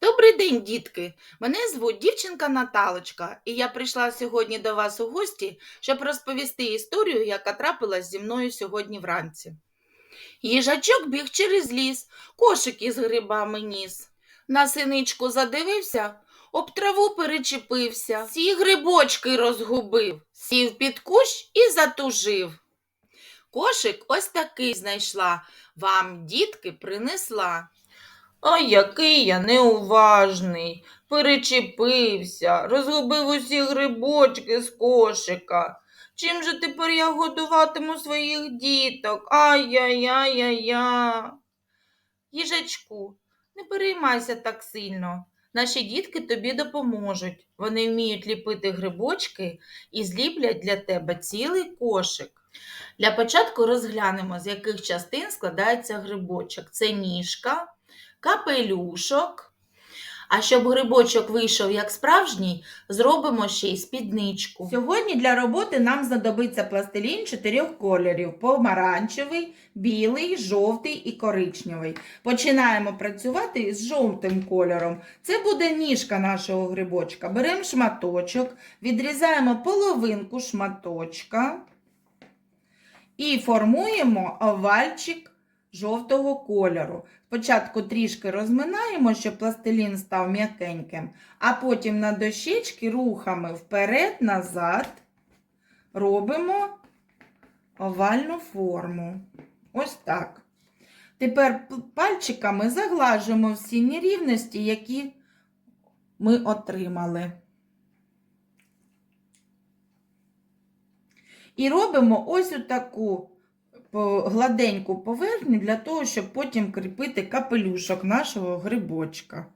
Добрий день, дітки! Мене звуть дівчинка Наталочка, і я прийшла сьогодні до вас у гості, щоб розповісти історію, яка трапилась зі мною сьогодні вранці. Їжачок біг через ліс, кошик із грибами ніс. На синичку задивився, об траву перечепився, всі грибочки розгубив, сів під кущ і затужив. Кошик ось такий знайшла, вам, дітки, принесла. А який я неуважний, перечепився, розгубив усі грибочки з кошика. Чим же тепер я годуватиму своїх діток? Ай-яй-яй-яй-я. Їжачку, не переймайся так сильно. Наші дітки тобі допоможуть. Вони вміють ліпити грибочки і зліплять для тебе цілий кошик. Для початку розглянемо, з яких частин складається грибочок. Це ніжка, капелюшок. А щоб грибочок вийшов як справжній, зробимо ще й спідничку. Сьогодні для роботи нам знадобиться пластилін чотирьох кольорів: помаранчевий, білий, жовтий і коричневий. Починаємо працювати з жовтим кольором. Це буде ніжка нашого грибочка. Беремо шматочок, відрізаємо половинку шматочка і формуємо овальчик жовтого кольору. Спочатку трішки розминаємо, щоб пластилін став м'якеньким, а потім на дощечки рухами вперед-назад робимо овальну форму. Ось так. Тепер пальчиками заглажуємо всі нерівності, які ми отримали. І робимо ось таку гладеньку поверхню для того, щоб потім кріпити капелюшок нашого грибочка.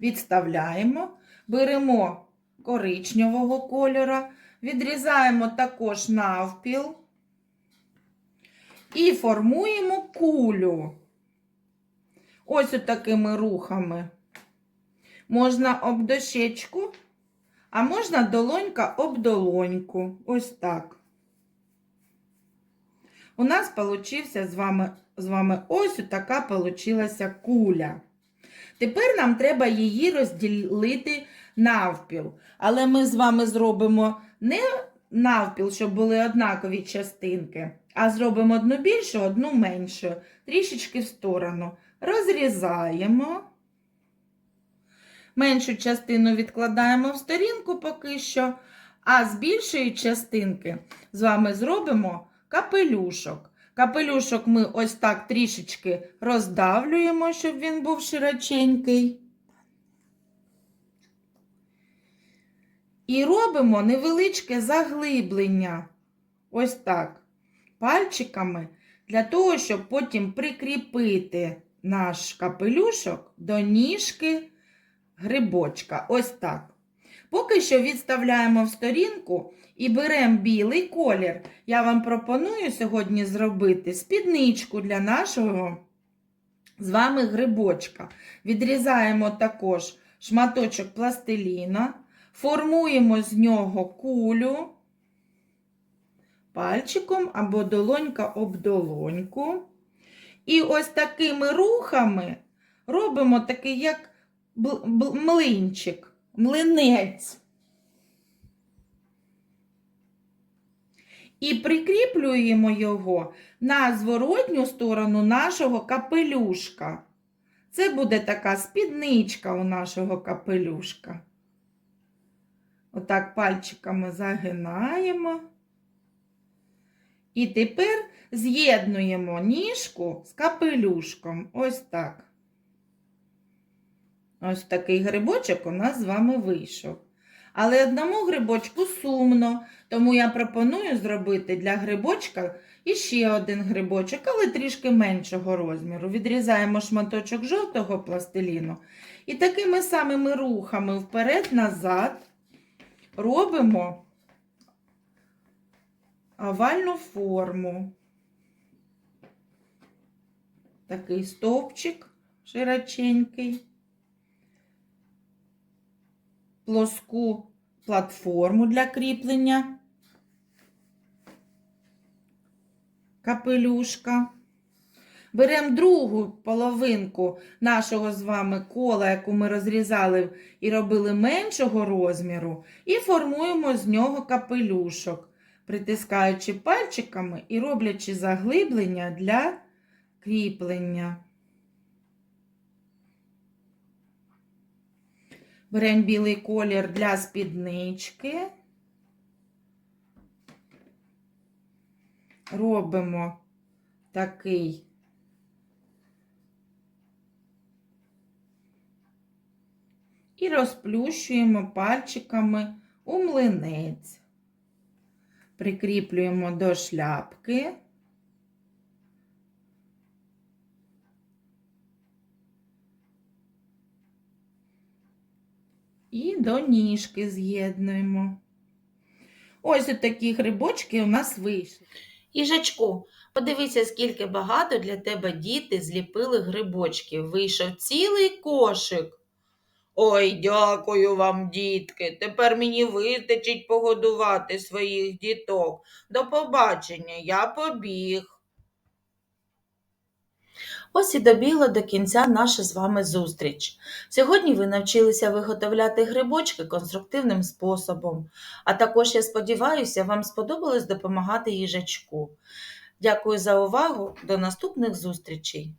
Відставляємо, беремо коричневого кольора, відрізаємо також навпіл і формуємо кулю. Ось такими рухами. Можна об дощечку а можна долонька об долоньку. Ось так. У нас получився з вами, з вами ось така получилася куля. Тепер нам треба її розділити навпіл. Але ми з вами зробимо не навпіл, щоб були однакові частинки, а зробимо одну більшу, одну меншу, трішечки в сторону. Розрізаємо. Меншу частину відкладаємо в сторінку поки що, а з більшої частинки з вами зробимо капелюшок. Капелюшок ми ось так трішечки роздавлюємо, щоб він був широченький. І робимо невеличке заглиблення. Ось так. Пальчиками для того, щоб потім прикріпити наш капелюшок до ніжки грибочка. Ось так. Поки що відставляємо в сторінку і беремо білий колір. Я вам пропоную сьогодні зробити спідничку для нашого з вами грибочка. Відрізаємо також шматочок пластиліна, формуємо з нього кулю пальчиком або долонька об долоньку. І ось такими рухами робимо такий, як млинчик, млинець. І прикріплюємо його на зворотню сторону нашого капелюшка. Це буде така спідничка у нашого капелюшка. Отак пальчиками загинаємо. І тепер з'єднуємо ніжку з капелюшком. Ось так. Ось такий грибочок у нас з вами вийшов. Але одному грибочку сумно, тому я пропоную зробити для грибочка іще один грибочок, але трішки меншого розміру. Відрізаємо шматочок жовтого пластиліну і такими самими рухами вперед-назад робимо овальну форму. Такий стовпчик широченький. Плоску платформу для кріплення капелюшка. Беремо другу половинку нашого з вами кола, яку ми розрізали і робили меншого розміру, і формуємо з нього капелюшок, притискаючи пальчиками і роблячи заглиблення для кріплення. Беремо білий колір для спіднички. Робимо такий і розплющуємо пальчиками у млинець. Прикріплюємо до шляпки. І до ніжки з'єднуємо. Ось такі грибочки у нас вийшли. Їжачку, подивися, скільки багато для тебе діти зліпили грибочків. Вийшов цілий кошик. Ой, дякую вам, дітки. Тепер мені вистачить погодувати своїх діток. До побачення, я побіг. Ось і добігла до кінця наша з вами зустріч. Сьогодні ви навчилися виготовляти грибочки конструктивним способом. А також, я сподіваюся, вам сподобалось допомагати їжачку. Дякую за увагу. До наступних зустрічей!